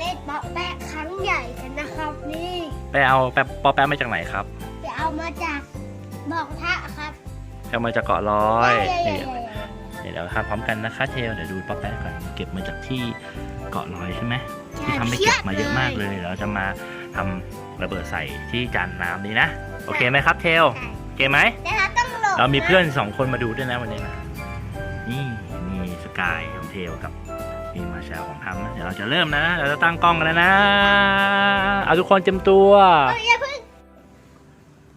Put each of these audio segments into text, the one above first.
เล่นป๊อปแปะครั้งใหญ่กันนะครับนี่ไปเอาแป๊บปอแป๊บมาจากไหนครับไปเอามาจากบอกทะครับไปเอามาจากเกาะร้อยเย้นี่ๆเดี๋ยวเราทำพร้อมกันนะคะเทลเดี๋ยวดูปอแป๊บก่อนเก็บมาจากที่เกาะร้อยใช่ไหมๆที่ทำไปเก็บมาเยอะมากเลยเราจะมาทำระเบิดใส่ที่จานน้ำนี้นะโอเคไหมครับเทลใช่โอเคไหมแต่เราต้องหลบเรามีเพื่อนะนสองคนมาดูด้วยนะวันนี้นะนี่มีสกายของเทลกับ มีมาแชลของทำนะเดี๋ยวเราจะเริ่มนะ เราจะตั้งกล้องกันแล้วนะ เอาทุกคนเตรียมตัวเอ้ยอย่าเพิ่ง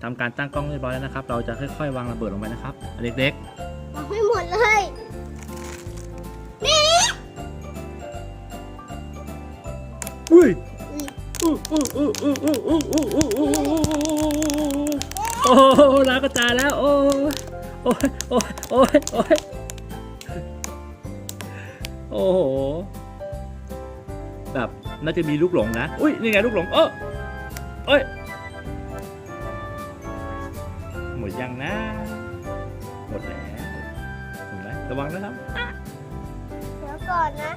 ทำการตั้งกล้องเรียบร้อยแล้วนะครับ เราจะค่อยๆ วางระเบิดลงไปนะครับเด็กวางไม่หมดเลยนี่ๆอุ้ยอู้อู้อู้อู้อู้อู้อู้อู้อู้โอ้โหน้ำกระจายแล้ว โอ้โอ้ยโอ้ยโอ้ยโอ้ย โอ้โห แบบน่าจะมีลูกหลงนะ อุ้ย นี่ไงลูกหลง เออเอ้ย หมดยังนะ หมดแล้วหมดไหมระวังนะครับเดี๋ยวก่อนนะ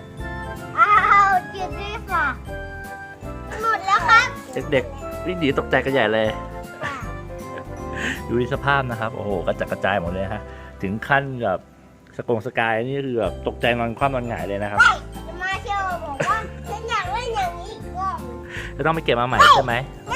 อ้าวจิตดีฝ่ะ หมดแล้วครับเด็กๆวิ่งหนีตกใจกันใหญ่เลย ดูสภาพนะครับ โอ้โห กระจัดกระจายหมดเลยฮะ ถึงขั้นแบบ สกงสกายนี่คือแบบตกใจนอนคว่ำนอนหงายเลยนะครับจะมาเชียวบอกว่าฉันอยากเล่นอย่างนี้อีกรอบจะต้องไปเก็บมาใหม่ใช่ไหมไม่